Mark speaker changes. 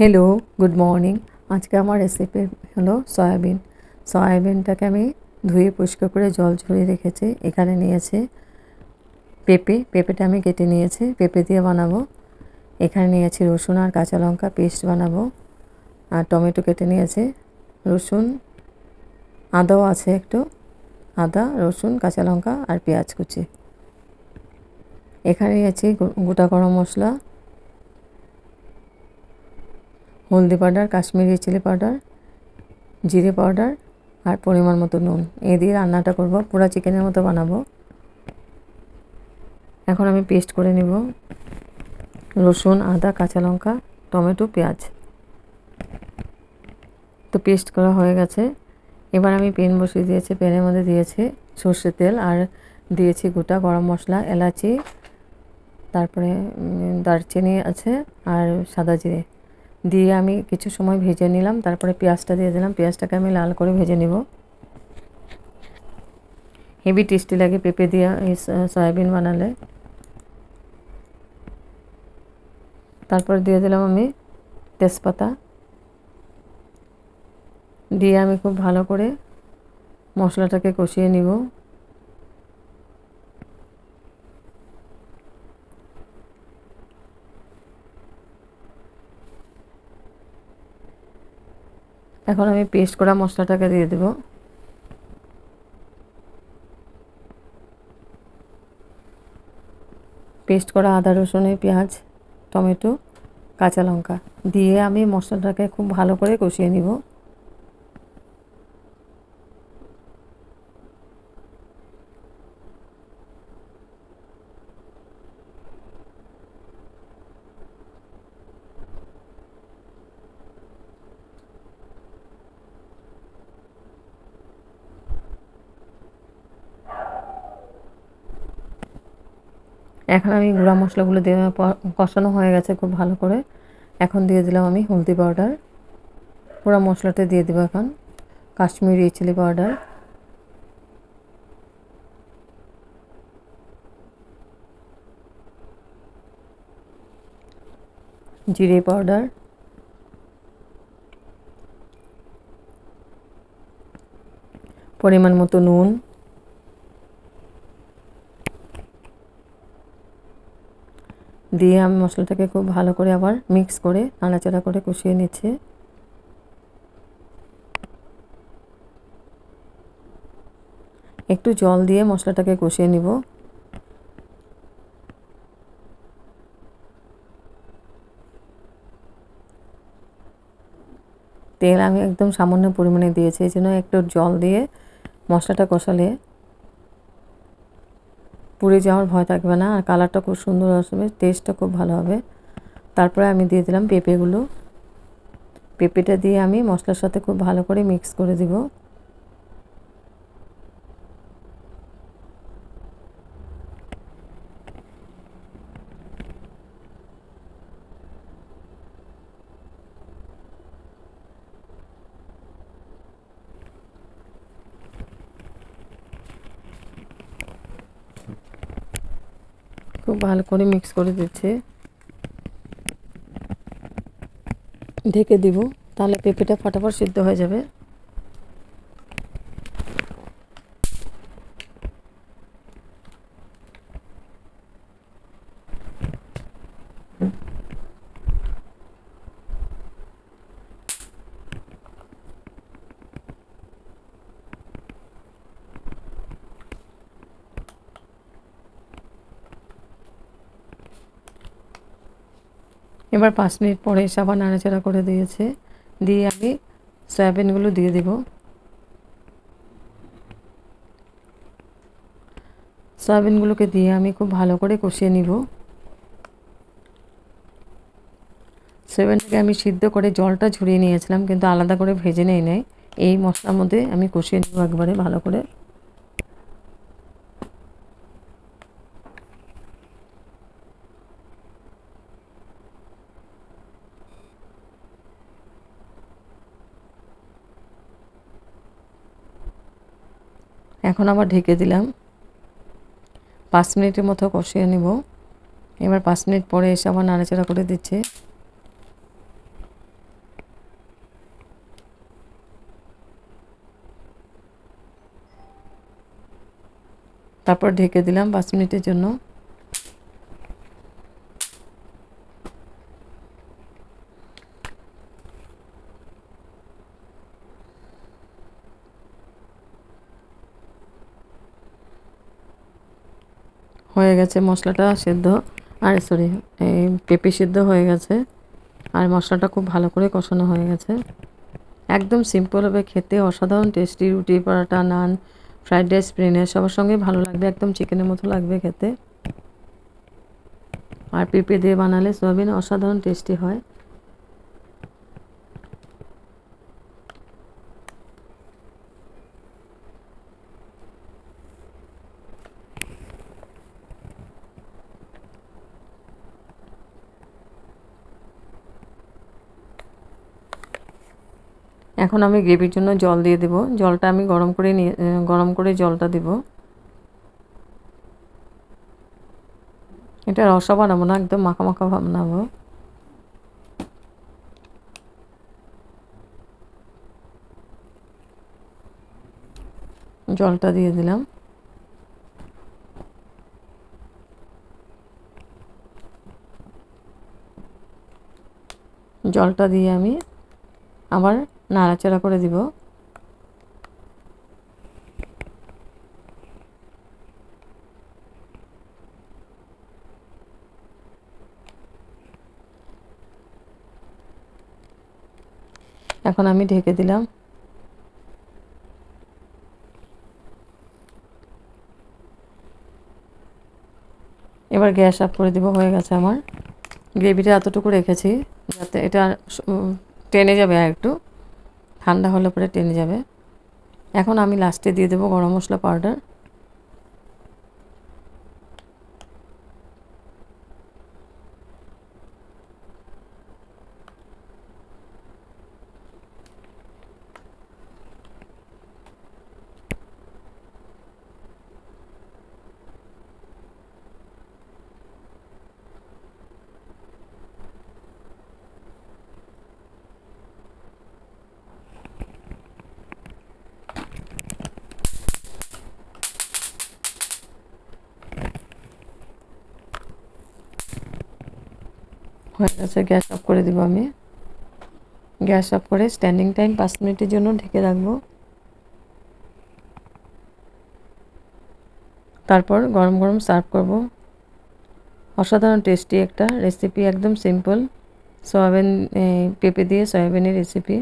Speaker 1: Hello good morning আজকে আমার recipe হলো সয়াবিন। সয়াবিনটাকে আমি ধুয়ে পরিষ্কার করে জল ঝরিয়ে রেখেছি। এখানে নিয়েছে পেঁপে। পেঁপেটা আমি কেটে নিয়েছি। পেঁপে দিয়ে বানাবো। এখানে নিয়েছি রসুন আর কাঁচা লঙ্কা পেস্ট বানাবো। আর টমেটো কেটে নিয়েছে। রসুন, আদাও আছে একটু। আদা, রসুন, কাঁচা লঙ্কা আর পেঁয়াজ কুচি। এখানে নিয়েছি গোটা গরম মশলা। হলদি পাউডার, কাশ্মীরি চিলি পাউডার, জিরে পাউডার আর পরিমাণ মতো নুন। এ দিয়ে রান্নাটা করব, পুরো চিকেনের মতো বানাবো। এখন আমি পেস্ট করে নিব রসুন, আদা, কাঁচা লঙ্কা, টমেটো, পেঁয়াজ। তো পেস্ট করা হয়ে গেছে। এবার আমি পেন বসিয়ে দিয়েছি পেনের মধ্যে দিয়েছি সর্ষের তেল আর দিয়েছি গোটা গরম মশলা, এলাচি, তারপরে দারচিনি আছে আর সাদা জিরে। দিয়ে আমি কিছু সময় ভেজে নিলাম, তারপরে পেঁয়াজটা দিয়ে দিলাম। পেঁয়াজটাকে আমি লাল করে ভেজে নিব। হেভি টেস্টি লাগে পেঁপে দিয়ে এই সয়াবিন বানালে। তারপর দিয়ে দিলাম আমি তেজপাতা। দিয়ে আমি খুব ভালো করে মশলাটাকে কষিয়ে নিব। এখন আমি পেস্ট করা মশলাটাকে দিয়ে দেব। পেস্ট করা আদা রসুনের পেঁয়াজ, টমেটো, কাঁচা লঙ্কা দিয়ে আমি মশলাটাকে খুব ভালো করে কষিয়ে নিব। এখন আমি গুঁড়া মশলাগুলো দিয়ে কষানো হয়ে গেছে খুব ভালো করে। এখন দিয়ে দিলাম আমি হলদি পাউডার। পুরো মশলাটা দিয়ে দেবো এখন। Kashmiri chilli powder. জিরে পাউডার। পরিমাণ মতো নুন। দিয়ে আমি মশলাটাকে খুব ভালো করে আবার মিক্স করে নাড়াচাড়া করে কষিয়ে নিচ্ছি। একটু জল দিয়ে মশলাটাকে কষিয়ে নিব। তেল আমি একদম সামান্য পরিমাণে দিয়েছি, এই জন্য একটু জল দিয়ে মশলাটা কষালে পুড়ে যাওয়ার ভয় থাকবে না, আর কালারটা খুব সুন্দর আসবে টেস্টটা খুব ভালো হবে। তারপরে আমি দিয়ে দিলাম পেঁপেগুলো। পেঁপেটা দিয়ে আমি মশলার সাথে খুব ভালো করে মিক্স করে দিব। খুব ভালো করে মিক্স করে দিচ্ছে। ঢেকে দিব তাহলে পেঁপেটা ফটাফট সিদ্ধ হয়ে যাবে। এবার পাঁচ মিনিট পরে আবার নাড়াচাড়া করে দিয়েছে। দিয়ে আমি সয়াবিনগুলো দিয়ে দিব। সয়াবিনগুলোকে দিয়ে আমি খুব ভালো করে কষিয়ে নিব। সয়াবিনটাকে আমি সিদ্ধ করে জলটা ঝরিয়ে নিয়েছিলাম, কিন্তু আলাদা করে ভেজে নেই নাই। এই মশলার মধ্যে আমি কষিয়ে নেব একবারে ভালো করে। এখন আবার ঢেকে দিলাম। পাঁচ মিনিটের মতো কষিয়ে নেব। এবার পাঁচ মিনিট পরে এসে আবার নাড়াচাড়া করে দিচ্ছে। তারপর ঢেকে দিলাম পাঁচ মিনিটের জন্য। হয়ে গেছে মশলাটা সেদ্ধ। আর সরি এই পেঁপে সেদ্ধ হয়ে গেছে। আর মশলাটা খুব ভালো করে কষানো হয়ে গেছে। একদম সিম্পল হবে, খেতে অসাধারণ টেস্টি রুটি, পরাটা, নান ফ্রাইড রাইস প্রিনে সবার সঙ্গে ভালো লাগবে, একদম চিকেনের মতো লাগবে খেতে। আর পেঁপে দিয়ে বানালে সোয়াবিন অসাধারণ টেস্টি হয়। এখন আমি গ্রেভির জন্য জল দিয়ে দেব। জলটা আমি গরম করে নিয়ে গরম করে জলটা দেব। এটা রসা বানাবো না, একদম মাখা মাখা বানাবো। জলটা দিয়ে দিলাম। জলটা দিয়ে আমি আবার নাড়াচাড়া করে দিব। এখন আমি ঢেকে দিলাম। এবার গ্যাস অফ করে দিব, হয়ে গেছে আমার। গ্রেভিটা এতটুকু রেখেছি, যাতে এটা টেনে যাবে আর একটু। ঠান্ডা হলে পরে টেনে যাবে। এখন আমি লাস্টে দিয়ে দেবো গরম মশলা পাউডার হয়ে গেছে, গ্যাস অফ করে দিব আমি। গ্যাস অফ করে স্ট্যান্ডিং টাইম পাঁচ মিনিটের জন্য ঢেকে রাখব। তারপর গরম গরম সার্ভ করব। অসাধারণ টেস্টি একটা রেসিপি একদম সিম্পল সয়াবিন পেঁপে দিয়ে সয়াবিনের রেসিপি